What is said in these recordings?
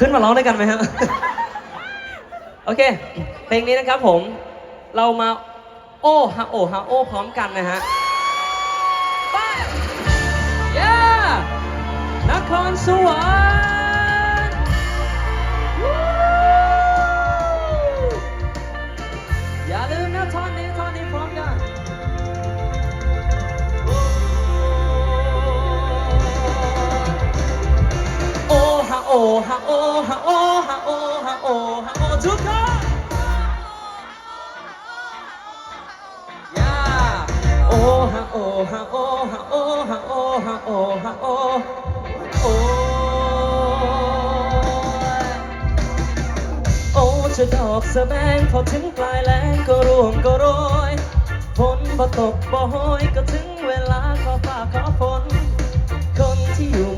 ขึ้นมาร้องด้วยกันไหมครับ โอเค เพลงนี้นะครับผม เรามาโอ้ฮะโอฮะโอพร้อมกันนะฮะไปย่านครสวรรค์ ฮะโอฮะโอฮะโอฮะโอฮะโอฮะโอทุกคนยาโอฮะโอฮะโอฮะโอฮะโอฮะโอฮะโอโอโอ้จะดอกสะแบงพอถึงปลายแรงก็ร่วงก็โรยฝนพอตกบ่โหยก็ถึงเวลาขอฟ้าขอฝนคนที่อยู่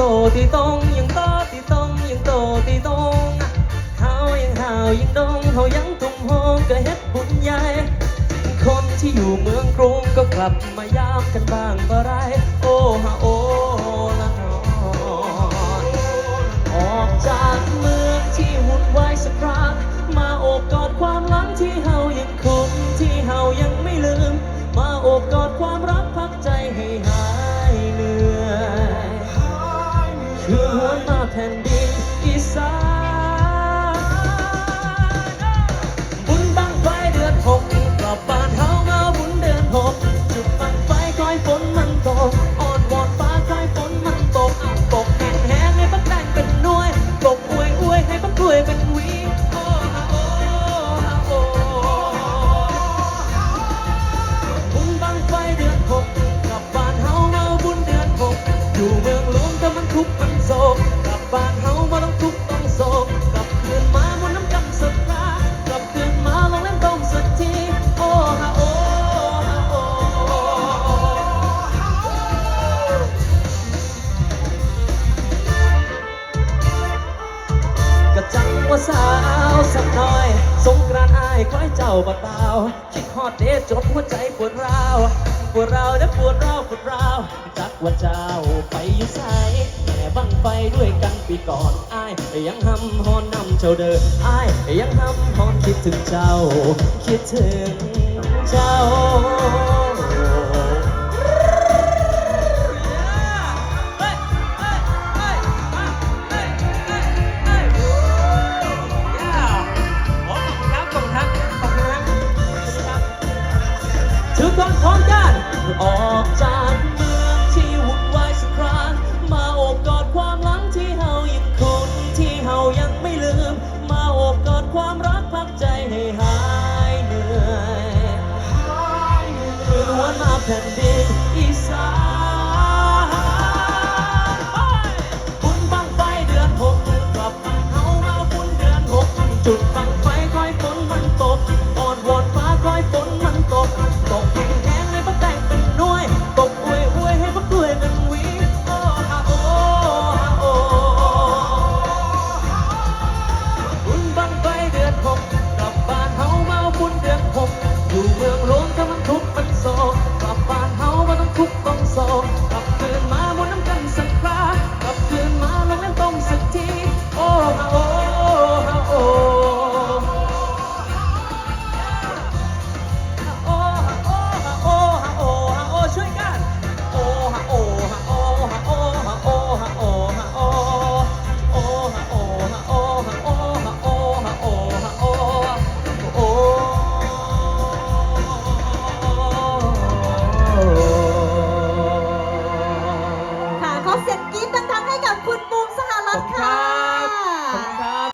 โตตีตงยังโตตีตงยังโตตีตงเฮายังหาวยังดงเฮายังทุ่มโฮงก็เฮ็ดบุญใหญ่คนที่อยู่เมืองกรุงก็กลับมายามกันบ้างบ่ไรโอ้ฮะโอ้ จักหน่อย สงกรานต์อายคอยเจ้าบ่ตาวคิดฮอดเดชจบหัวใจปวดร้าวปวดร้าวและปวดร้าวปวดร้าวจักว่าเจ้าไปอยู่ไสแม่บังไฟด้วยกันปีก่อนอายยังหำฮอนนำเจ้าเด้ออายยังหำฮอนคิดถึงเจ้า คิดถึงเจ้า ความรักพักใจให้หายเหนื่อยคือวันมาแผ่นดิน